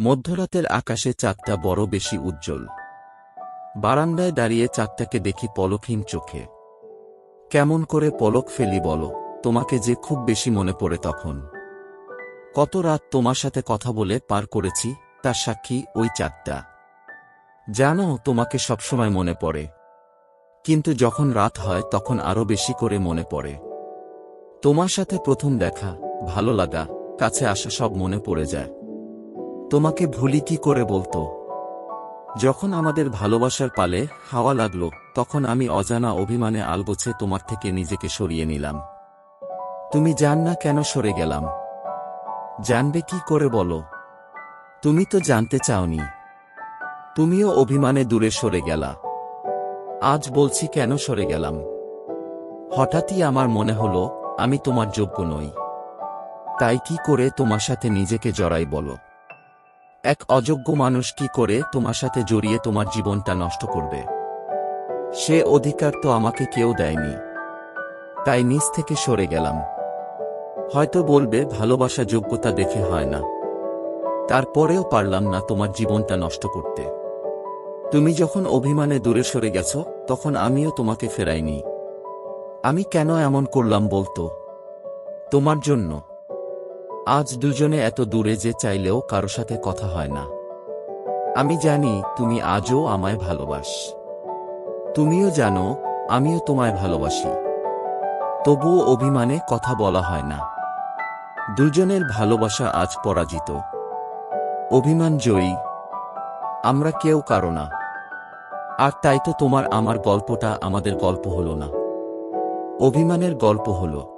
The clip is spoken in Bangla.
মধ্যরাতের আকাশে চাঁদটা বড় বেশি উজ্জ্বল। বারান্দায় দাঁড়িয়ে চাঁদটাকে দেখি পলকহীন চোখে। কেমন করে পলক ফেলি বলো, তোমাকে যে খুব বেশি মনে পড়ে তখন। কত রাত তোমার সাথে কথা বলে পার করেছি, তার সাক্ষী ওই চাঁদটা। জানো, তোমাকে সবসময় মনে পড়ে। কিন্তু যখন রাত হয়, তখন আরও বেশি করে মনে পড়ে। তোমার সাথে প্রথম দেখা, ভালো লাগা, কাছে আসা সব মনে পড়ে যায়। তোমাকে ভুলি কি করে বলতো? যখন আমাদের ভালোবাসার পালে হাওয়া লাগল, তখন আমি অজানা অভিমানে আলগোছে তোমার থেকে নিজেকে সরিয়ে নিলাম। তুমি জান না কেন সরে গেলাম। জানবে কি করে বলো? তুমি তো জানতে চাওনি। তুমিও অভিমানে দূরে সরে গেলা। আজ বলছি কেন সরে গেলাম? হঠাৎই আমার মনে হলো, আমি তোমার যোগ্য নই। তাই কি করে তোমার সাথে নিজেকে জড়াই বলো? এক অযোগ্য মানুষ কি করে তোমার সাথে জড়িয়ে তোমার জীবনটা নষ্ট করবে? সে অধিকার তো আমাকে কেউ দেয়নি। তাই নিজ থেকে সরে গেলাম। হয়তো বলবে, ভালোবাসা যোগ্যতা দেখে হয় না। তারপরেও পারলাম না তোমার জীবনটা নষ্ট করতে। তুমি যখন অভিমানে দূরে সরে গেছ, তখন আমিও তোমাকে ফেরাইনি। আমি কেন এমন করলাম বলতো? তোমার জন্য। আজ দুজনে এত দূরে যে চাইলেও কারও সাথে কথা হয় না। আমি জানি তুমি আজও আমায় ভালোবাস। তুমিও জানো, আমিও তোমায় ভালোবাসি। তবুও অভিমানে কথা বলা হয় না। দুজনের ভালোবাসা আজ পরাজিত। অভিমান জয়ী। আমরা কেউ কারও না। আর তাই তো তোমার আমার গল্পটা আমাদের গল্প হলো না। অভিমানের গল্প হলো।